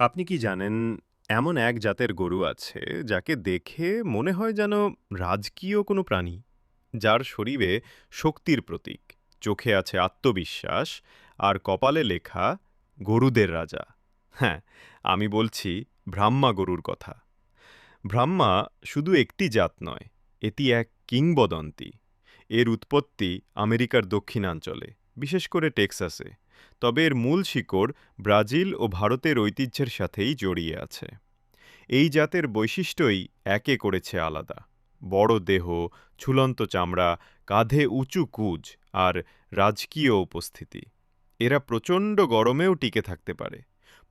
আপনি কি জানেন, এমন এক জাতের গরু আছে যাকে দেখে মনে হয় যেন রাজকীয় কোনো প্রাণী, যার শরীরে শক্তির প্রতীক, চোখে আছে আত্মবিশ্বাস আর কপালে লেখা গরুদের রাজা। হ্যাঁ আমি বলছি ব্রাহ্মা গরুর কথা। ব্রাহ্মা শুধু একটি জাত নয়, এটি এক কিংবদন্তি। এর উৎপত্তি আমেরিকার দক্ষিণাঞ্চলে। বিশেষ করে টেক্সাসে, তবে এর মূল শিকড় ব্রাজিল ও ভারতের ঐতিহ্যের সাথেই জড়িয়ে আছে। এই জাতের বৈশিষ্ট্যই একে করেছে আলাদা। বড় দেহ, ঝুলন্ত চামড়া, কাঁধে উঁচু কুজ আর রাজকীয় উপস্থিতি। এরা প্রচণ্ড গরমেও টিকে থাকতে পারে।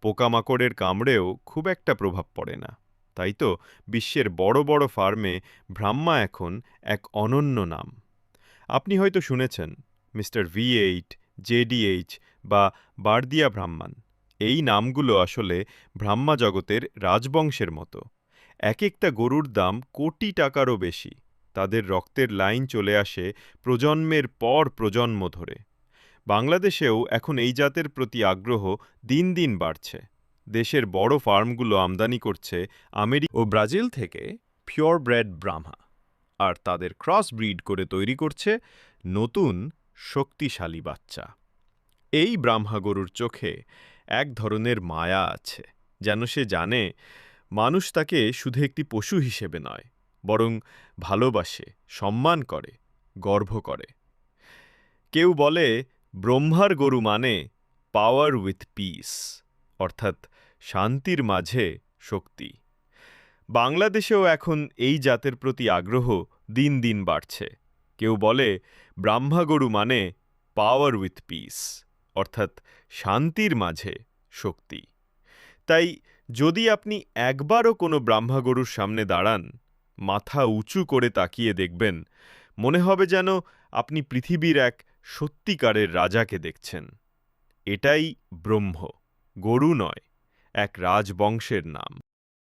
পোকামাকড়ের কামড়েও খুব একটা প্রভাব পড়ে না। তাই তো বিশ্বের বড় বড় ফার্মে ব্রাহ্মা এখন এক অনন্য নাম। আপনি হয়তো শুনেছেন মিস্টার ভি এইট জেডিএইচ বা বারদিয়া ব্রাহ্মণ। এই নামগুলো আসলে ব্রাহ্মা জগতের রাজবংশের মতো। এক একটা গরুর দাম কোটি টাকারও বেশি। তাদের রক্তের লাইন চলে আসে প্রজন্মের পর প্রজন্ম ধরে। বাংলাদেশেও এখন এই জাতের প্রতি আগ্রহ দিন দিন বাড়ছে। দেশের বড় ফার্মগুলো আমদানি করছে আমেরিকা ও ব্রাজিল থেকে পিওর ব্রেড ব্রাহ্মা। আর তাদের ক্রস ব্রিড করে তৈরি করছে নতুন শক্তিশালী বাচ্চা। এই ব্রাহ্মা গরুর চোখে এক ধরনের মায়া আছে, যেন সে জানে মানুষ তাকে শুধু একটি পশু হিসেবে নয়, বরং ভালোবাসে, সম্মান করে, গর্ব করে। কেউ বলে, ব্রহ্মার গরু মানে পাওয়ার উইথ পিস অর্থাৎ শান্তির মাঝে শক্তি। বাংলাদেশেও এখন এই জাতের প্রতি আগ্রহ দিন দিন বাড়ছে। কেউ বলে ব্রাহ্মা গরু মানে পাওয়ার উইথ পিস অর্থাৎ শান্তির মাঝে শক্তি। তাই যদি আপনি একবারও কোনো ব্রাহ্মা গরুর সামনে দাঁড়ান, মাথা উঁচু করে তাকিয়ে দেখবেন, মনে হবে যেন আপনি পৃথিবীর এক সত্যিকারের রাজাকে দেখছেন। এটাই ব্রহ্ম, গরু নয়, এক রাজবংশের নাম।